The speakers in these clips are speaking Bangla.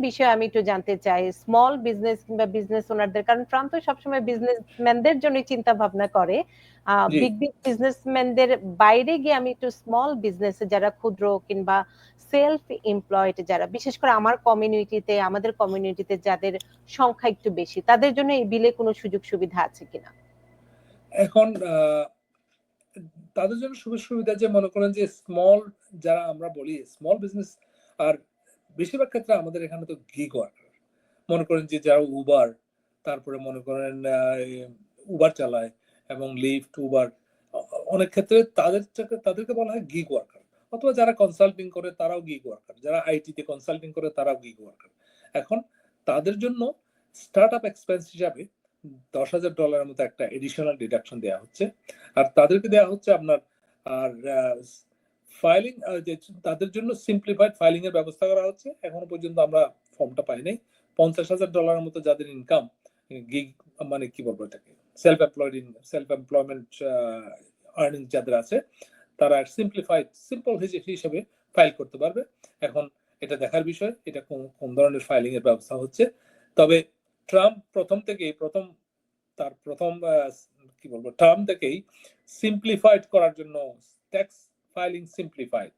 বিষয়ে আমি একটু জানতে চাই স্মল বিজনেস কিংবা বিজনেস ওনারদের কারণ ট্রাম্প তো সবসময় বিজনেসম্যানদের জন্য চিন্তা ভাবনা করে বিগ বিগ বিজনেসম্যানদের বাইরে গিয়ে আমি একটু স্মল বিজনেসে যারা ক্ষুদ্র কিংবা সেলফ এমপ্লয়েড যারা বিশেষ করে আমার কমিউনিটিতে আমাদের কমিউনিটিতে যাদের সংখ্যা একটু বেশি তাদের জন্য এই বিলে কোনো সুযোগ সুবিধা আছে কিনা? এখন তাদের জন্য সুযোগ সুবিধা যে মনে করেন যে স্মল যারা আমরা বলি স্মল বিজনেস আর বেশিরভাগ ক্ষেত্রে আমাদের এখানে তো গিগ ওয়ার্কার মনে করেন যে যারা উবার তারপরে মনে করেন উবার চালায় এবং লিফট উবার অনেক ক্ষেত্রে তাদের তাদেরকে বলা হয় গিগ ওয়ার্কার অথবা যারা কনসাল্টিং করে, তারাও গিগ ওয়ার্কার যারা আইটিতে কনসাল্টিং করে, তারাও গিগ ওয়ার্কার এখন তাদের জন্য স্টার্ট আপ এক্সপেন্স হিসাবে দশ হাজার ডলারের মতো একটা এডিশনাল ডিডাকশন দেওয়া হচ্ছে। আর তাদেরকে দেওয়া হচ্ছে আপনার, আর ফাইলিং তাদের জন্য সিম্পলিফাইড ফাইলিং এর ব্যবস্থা করা হচ্ছে। এখনও পর্যন্ত আমরা ফর্মটা পাই নাই পঞ্চাশ হাজার ডলারের মতো যাদের ইনকাম গিগ মানে কি বলব এটাকে self employed self employment earning যাদের আছে, তারা সিম্পলিফাইড সিম্পল হিসেবে ফাইল করতে পারবে। এখন এটা দেখার বিষয়, এটা কোন কোন ধরনের ফাইলিং এর ব্যবস্থা হচ্ছে। তবে ট্রাম্প প্রথম থেকেই, প্রথম, তার প্রথম কি বলব টার্ম থেকেই সিম্পলিফাইড করার জন্য ট্যাক্স ফাইলিং সিম্পলিফাইড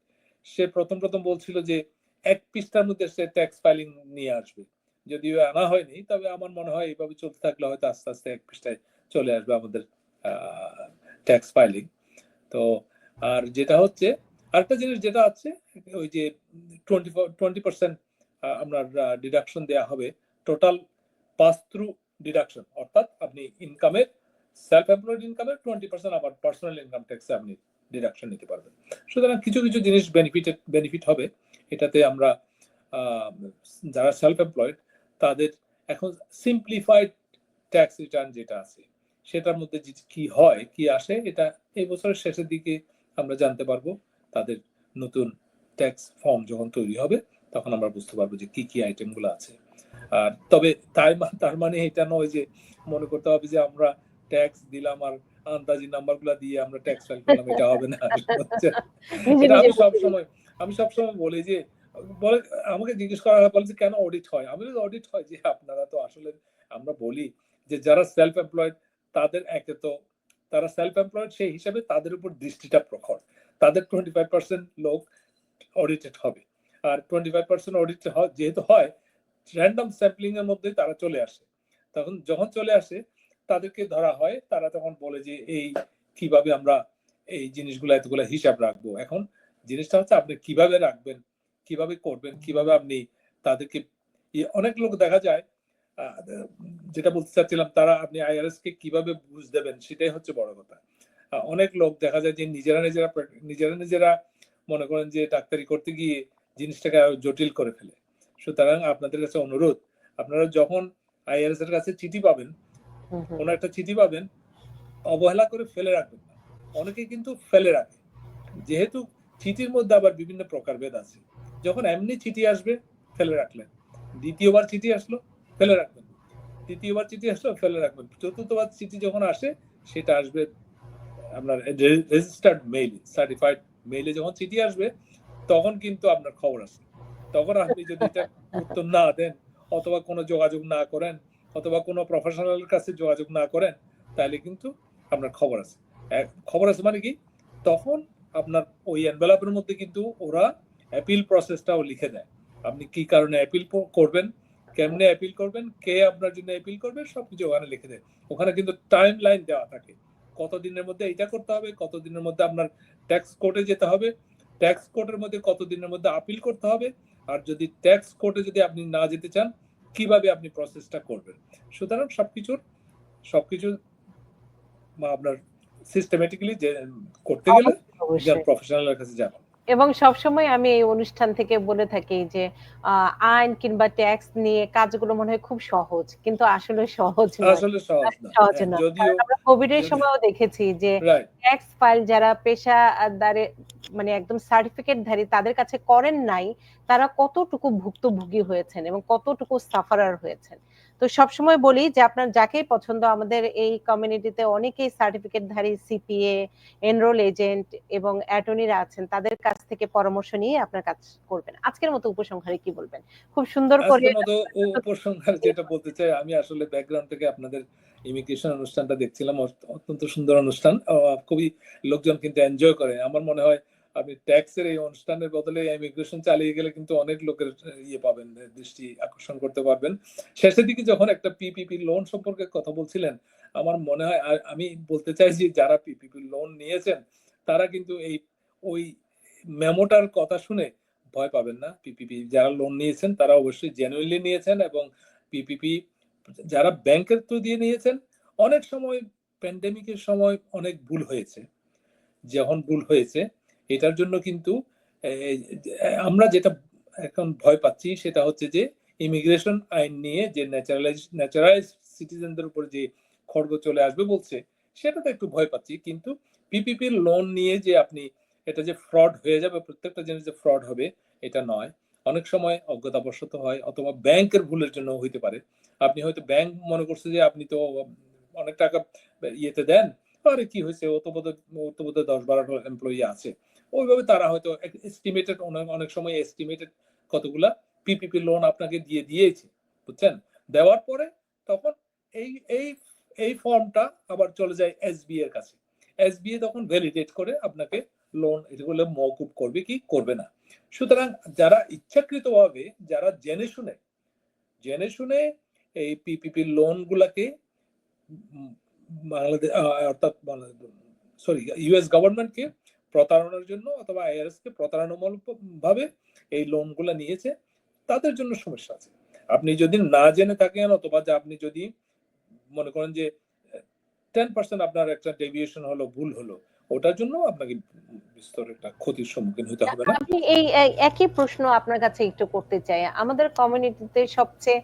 সে প্রথম প্রথম বলছিল যে এক পৃষ্ঠার মধ্যে সে ট্যাক্স ফাইলিং নিয়ে আসবে। যদিও আনা হয়নি, তবে আমার মনে হয় এইভাবে চলতে থাকলে হয়তো আস্তে আস্তে এক পৃষ্ঠায় চলে আসবে আমাদের ট্যাক্স ফাইলিং তো আর যেটা হচ্ছে, আরেকটা জিনিস যেটা আছে, ওই যে টোয়েন্টি টোয়েন্টি পার্সেন্ট আপনার ডিডাকশন দেওয়া হবে। টোটাল পাস থ্রু ডিডাকশন অর্থাৎ আপনি ইনকামের সেলফ এমপ্লয়েড ইনকামের টোয়েন্টি পার্সেন্ট আবার পার্সোনাল ইনকাম ট্যাক্সে আপনি ডিডাকশন নিতে পারবেন। সুতরাং কিছু কিছু জিনিস বেনিফিট বেনিফিট হবে। এটাতে আমরা যারা সেলফ এমপ্লয়েড তাদের এখন সিম্পলিফাইড ট্যাক্স রিটার্ন যেটা আছে, সেটার মধ্যে কি হয়, কি আসে, এটা এই বছরের শেষের দিকে আমরা জানতে পারব। তাদের নতুন ট্যাক্স ফর্ম যখন তৈরি হবে, তখন আমরা বুঝতে পারব যে কি কি আইটেমগুলো আছে। আর তবে তাই তার মানে এটা নয় যে মনে করতে হবে যে আমরা ট্যাক্স দিলাম আর আন্দাজি নাম্বারগুলো দিয়ে আমরা ট্যাক্স ফাইল করলাম এটা হবে না। আমি নিজে সব সময় আমি সব সময় বলি যে বলে আমাকে জিজ্ঞেস করা হয় বলে যে কেন অডিট হয়? আমি অডিট হয় যে আপনারা তো আসলে আমরা বলি যে যারা সেলফ এমপ্লয়েড তাদের একে তো তারা সেলফ এমপ্লয়েড সেই হিসাবে তাদের উপর দৃষ্টিটা প্রখর। তাদের টোয়েন্টি ফাইভ পার্সেন্ট লোক অডিটেড হবে। আর টোয়েন্টি ফাইভ পার্সেন্ট অডিট যেহেতু হয় র্যান্ডম স্যাম্পলিং এর মধ্যে তারা চলে আসে। তখন যখন চলে আসে তাদেরকে ধরা হয়, তারা তখন বলে যে, এই কীভাবে আমরা এই জিনিসগুলো, এতগুলো হিসাব রাখব এখন জিনিসটা হচ্ছে আপনি কীভাবে রাখবেন, কীভাবে করবেন, কীভাবে আপনি তাদেরকে অনেক লোক দেখা যায় যেটা বলতে চাচ্ছিলাম, তারা আপনি আইআরএস কে কীভাবে বুঝ দেবেন, সেটাই হচ্ছে বড় কথা অনেক লোক দেখা যায় যে, নিজেরা নিজেরা নিজেরা নিজেরা মনে করেন যে, ডাক্তারি করতে গিয়ে জিনিসটাকে আরও জটিল করে ফেলে সুতরাং আপনাদের কাছে অনুরোধ, আপনারা যখন আইআরএস এর কাছে চিঠি পাবেন। কোনো একটা চিঠি পাবেন, অবহেলা করে ফেলে রাখবেন না। অনেকে কিন্তু ফেলে রাখে। যেহেতু চিঠির মধ্যে আবার বিভিন্ন প্রকারভেদ আছে। যখন এমনি চিঠি আসবে, ফেলে রাখলেন। দ্বিতীয়বার চিঠি আসলো, ফেলে রাখবেন। তৃতীয়বার চিঠি আসলো, ফেলে রাখবেন। চতুর্থবার চিঠি যখন আসে, সেটা আসবে আপনার রেজিস্টার্ড মেইল সার্টিফাইড মেইলে যখন চিঠি আসবে, তখন কিন্তু আপনার খবর আসবে। তখন আপনি যদি এটা উত্তর না দেন, অথবা কোনো যোগাযোগ না করেন অথবা কোনো প্রফেশনালের কাছে যোগাযোগ না করেন, তাহলে কিন্তু আপনার খবর আছে। খবর আছে মানে কি? তখন আপনার ওই এনভেলপের মধ্যে কিন্তু ওরা অ্যাপিল প্রসেসটাও লিখে দেয়। আপনি কি কারণে অ্যাপিল করবেন, কেমনে অ্যাপিল করবেন, কে আপনার জন্য অ্যাপিল করবে সব কিছু ওখানে লিখে দেয়। ওখানে কিন্তু টাইম লাইন দেওয়া থাকে। কত দিনের মধ্যে এইটা করতে হবে কত দিনের মধ্যে আপনার ট্যাক্স কোর্টে যেতে হবে ট্যাক্স কোর্টের মধ্যে কত দিনের মধ্যে আপিল করতে হবে, আর যদি ট্যাক্স কোর্টে যদি আপনি না যেতে চান কীভাবে আপনি প্রসেসটা করবেন? সুতরাং সবকিছুর সবকিছু আপনার সিস্টেমেটিক্যালি যে করতে গেলে। প্রফেশনালের কাছে যাবেন। এবং সবসময় আমি এই অনুষ্ঠান থেকে বলে থাকি যে আইন কিংবা ট্যাক্স নিয়ে কাজগুলো মনে হয় খুব সহজ কিন্তু আসলে সহজ আসলে সহজ না হ্যাঁ, আমরা কোভিড এর সময়ও দেখেছি যে ট্যাক্স ফাইল যারা পেশাদারে মানে একদম সার্টিফিকেট ধারী তাদের কাছে করেন নাই তারা কতটুকু ভুক্তভোগী হয়েছেন এবং কতটুকু সাফারার হয়েছেন। তো সবসময় বলি যে আপনার যাকেই পছন্দ আমাদের এই কমিউনিটিতে অনেকেই সার্টিফিকেটধারী সিপিএ এনরোল এজেন্ট এবং অ্যাটর্নিরা আছেন তাদের কাছ থেকে পরামর্শ নিয়ে আপনার কাজ করবেন। আজকের মতো উপসংহারে কি বলবেন? খুব সুন্দর করে উপসংহার যেটা বলতে চাই আমি আসলে ব্যাকগ্রাউন্ড থেকে আপনাদের ইমিগ্রেশন অনুষ্ঠানটা দেখছিলাম অত- অত্যন্ত সুন্দর অনুষ্ঠান। খুবই লোকজন কিন্তু এনজয় করে। আমার মনে হয় আপনি ট্যাক্সের এই অনুষ্ঠানের বদলে ইমিগ্রেশন চালিয়ে গেলে কিন্তু অনেক লোকের ইয়ে পাবেন দৃষ্টি আকর্ষণ করতে পারবেন। শেষের দিকে যখন একটা পিপিপি লোন সম্পর্কে কথা বলছিলেন, আমার মনে হয় আমি বলতে চাই যে যারা পিপিপি লোন নিয়েছেন, তারা কিন্তু এই, ওই মেমোটার কথা শুনে ভয় পাবেন না পিপিপি যারা লোন নিয়েছেন, তারা অবশ্যই জেনুইনলি নিয়েছেন এবং পিপিপি যারা ব্যাংকের থ্রু দিয়ে নিয়েছেন, অনেক সময় প্যান্ডেমিকের সময় অনেক ভুল হয়েছে। যখন ভুল হয়েছে এটার জন্য কিন্তু আমরা যেটা এখন ভয় পাচ্ছি সেটা হচ্ছে যে ইমিগ্রেশন আইন নিয়ে যে ন্যাচারালাইজ ন্যাচারালাইজ সিটিজেনদের উপর যে খড়গ চলে আসবে বলছে সেটাতে একটু ভয় পাচ্ছি। কিন্তু পিপিপির লোন নিয়ে যে আপনি এটা যে ফ্রড হয়ে যাবে, প্রত্যেকটা জিনিস যে ফ্রড হবে, এটা নয়। অনেক সময় অজ্ঞতাবশত হয় অথবা ব্যাংকের ভুলের জন্য হইতে পারে। আপনি হয়তো ব্যাংক মনে করছে যে আপনি তো অনেক টাকা ইয়েতে দেন, আরে কি হয়েছে? তো বোধহয় ও দশ বারোটা এমপ্লয়ি আছে। ওইভাবে তারা হয়তো এস্টিমেটেড অনেক সময় এস্টিমেটেড কতগুলা পিপিপি লোন আপনাকে দিয়ে দিয়েছে, বুঝছেন? দেওয়ার পরে তখন এই এই এই ফর্মটা আবার চলে যায় এসবি এর কাছে। এসবিএ তখন ভ্যালিডেট করে আপনাকে লোন এগুলো মৌকুব করবে কি করবে না। সুতরাং যারা ইচ্ছাকৃতভাবে, যারা জেনে শুনে জেনে শুনে এই পিপিপি লোন গুলাকে বাংলাদেশ অর্থাৎ সরি ইউএস গভর্নমেন্টকে প্রতারণার জন্য অথবা আইআরএস কে প্রতারণামূলক ভাবে এই লোনগুলা নিয়েছে, তাদের জন্য সমস্যা আছে। আপনি যদি না জেনে থাকেন অথবা আপনি যদি মনে করেন যে টেন পার্সেন্ট আপনার একটা ডেভিয়েশন হলো, ভুল হলো, ওটার জন্য আপনাকে বিস্তর একটা ক্ষতির সম্মুখীন হতে হবে না। আমি এই একই প্রশ্ন আপনার কাছে একটু করতে চাই। আমাদের কমিউনিটিতে সবচেয়ে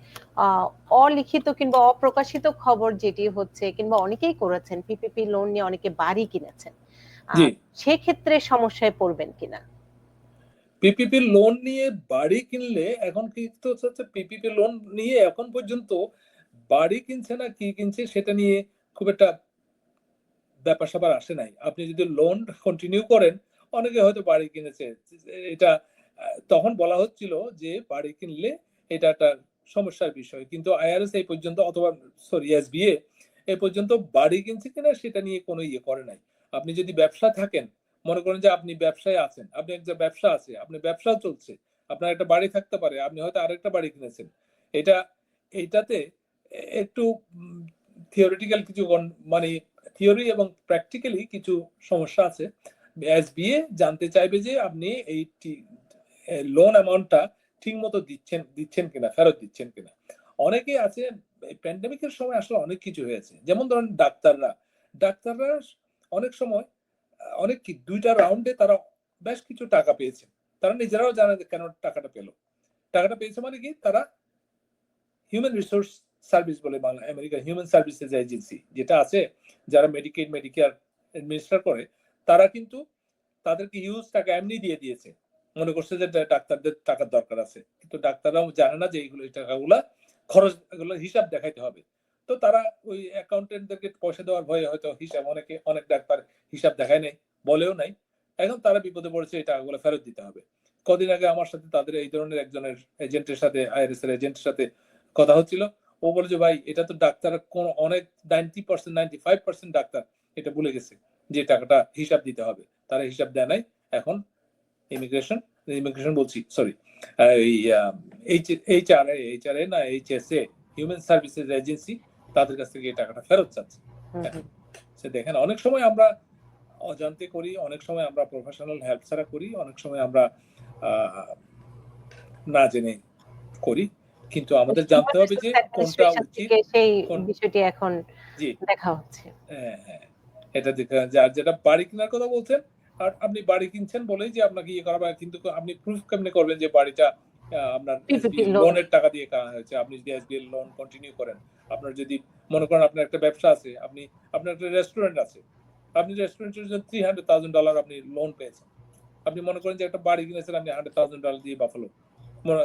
অলিখিত কিংবা অপ্রকাশিত খবর যেটি হচ্ছে কিংবা অনেকেই করেছেন পিপিপি লোন নিয়ে অনেকে বাড়ি কিনেছেন। সেক্ষেত্রে সমস্যায় পড়বেন কিনা? পিপিপি লোন নিয়ে বাড়ি কিনলে এখন কি তো হচ্ছে পিপিপি লোন নিয়ে এখন পর্যন্ত বাড়ি কিনছে না কি কিনছে সেটা নিয়ে খুব একটা ব্যাপার স্যাপার আসে নাই। আপনি যদি লোন কন্টিনিউ করেন অনেকে হয়তো বাড়ি কিনেছে। এটা তখন বলা হচ্ছিল যে বাড়ি কিনলে এটা একটা সমস্যার বিষয়। কিন্তু আইআরএস এই পর্যন্ত অথবা সরি এসবিএ এই পর্যন্ত বাড়ি কিনছে কিনা সেটা নিয়ে কোনো ইয়ে করে নাই। আপনি যদি ব্যবসা থাকেন, মনে করেন যে আপনি ব্যবসায় আছেন, আপনি একটা ব্যবসা আছে, আপনি ব্যবসা চলছে, আপনার একটা বাড়ি থাকতে পারে, আপনি হয়তো আরেকটা বাড়ি কিনেছেন। এটা এইটাতে একটু থিওরিটিক্যাল কিছু মানে থিওরি এবং প্র্যাকটিক্যালি কিছু সমস্যা আছে। এসবিএ জানতে চাইবে যে আপনি এই লোন অ্যামাউন্টটা ঠিক মতো দিচ্ছেন দিচ্ছেন কিনা, ফেরত দিচ্ছেন কিনা। অনেকেই আছে প্যান্ডেমিকের সময় আসলে অনেক কিছু হয়েছে। যেমন ধরেন ডাক্তাররা ডাক্তাররা অনেক সময় অনেক কি, দুইটা রাউন্ডে তারা বেশ কিছু টাকা পেয়েছে। তারা নিজেরাও জানে যে কেন টাকাটা পেল। টাকাটা পেয়েছে মানে কি, তারা হিউম্যান রিসোর্স সার্ভিস বলে বাংলা আমেরিকার হিউম্যান সার্ভিসেস এজেন্সি যেটা আছে, যারা মেডিকেড মেডিকেয়ার অ্যাডমিনিস্টার করে, তারা কিন্তু তাদেরকে হিউজ টাকা এমনি দিয়ে দিয়েছে। মনে করছে যে ডাক্তারদের টাকার দরকার আছে। কিন্তু ডাক্তাররাও জানে না যে এইগুলো, এই টাকাগুলা খরচ, এগুলো হিসাব দেখাইতে হবে। তো তারা ওই অ্যাকাউন্টেন্টদেরকে পয়সা দেওয়ার ভয়ে হয়তো হিসাব, অনেকে অনেক ডাক্তার হিসাব দেখায় নাই, বলেও নাই। এখন তারা বিপদে পড়েছে এই টাকাগুলো ফেরত দিতে হবে। কদিন আগে আমার সাথে তাদের এই ধরনের একজনের এজেন্টের সাথে আইআরএস এর এজেন্টের সাথে কথা হচ্ছিল। ও বলে যে ভাই, এটা তো ডাক্তার, কোন অনেক ninety percent ninety five percent doctor এটা ভুলে গেছে যে টাকাটা হিসাব দিতে হবে। তারা হিসাব দেয় নাই। এখন ইমিগ্রেশন ইমিগ্রেশন বলছি সরি এই H R H R A না H S A human services agency তাদের কাছ থেকে এই টাকাটা ফেরত চাচ্ছে। হুম। সে দেখেন অনেক সময় আমরা অজান্তে করি অনেক সময় আমরা প্রফেশনাল হেল্প ছাড়া করি অনেক সময় আমরা না জেনে করি। কিন্তু আমাদের জানতে হবে যে কোনটা উচিত সেই বিষয়টি এখন দেখা হচ্ছে। হ্যাঁ হ্যাঁ। এটা দেখে যার যেটা বাড়ি কেনার কথা বলছেন আর আপনি বাড়ি কিনছেন বলেই যে আপনাকে ইয়ে করাবে কিন্তু আপনি প্রুফ কেমনে করবেন যে বাড়িটা আপনার লোনের টাকা দিয়ে হয়েছে আপনি যদি এসবিএল লোন কন্টিনিউ করেন আপনার যদি মনে করেন আপনার একটা ব্যবসা আছে আপনি আপনার একটা রেস্টুরেন্ট আছে আপনি রেস্টুরেন্টের জন্য থ্রি হান্ড্রেড থাউজেন্ড ডলার আপনি লোন পেয়েছেন। আপনি মনে করেন যে একটা বাড়ি কিনেছেন আপনি হান্ড্রেড থাউজেন্ড ডলার দিয়ে বাফালো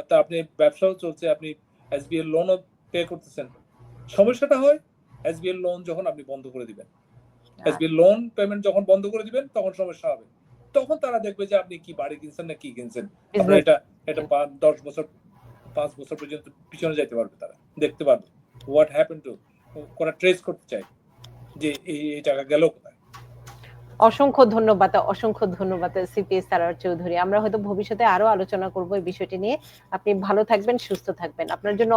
তা আপনি ব্যবসাও চলছে আপনি এসবিএল লোনও পে করতেছেন। সমস্যাটা হয় এসবিএল লোন যখন আপনি বন্ধ করে দিবেন। এসবিএল লোন পেমেন্ট যখন বন্ধ করে দিবেন তখন সমস্যা হবে। তখন তারা দেখবে যে আপনি কি বাড়ি কিনছেন না কি কিনছেন। আপনার এটা এটা দশ বছর, পাঁচ বছর পর্যন্ত পিছনে যাইতে পারবে তারা, দেখতে পারবে। হোয়াট হ্যাপেন টু ট্রেস করতে যে এই টাকা গেল অসংখ্য ধন্যবাদ অসংখ্য ধন্যবাদ সিপিএস সারার চৌধুরী। আমরা হয়তো ভবিষ্যতে আরও আলোচনা করব এই বিষয়টি নিয়ে। আপনি ভালো থাকবেন, সুস্থ থাকবেন। আপনার জন্য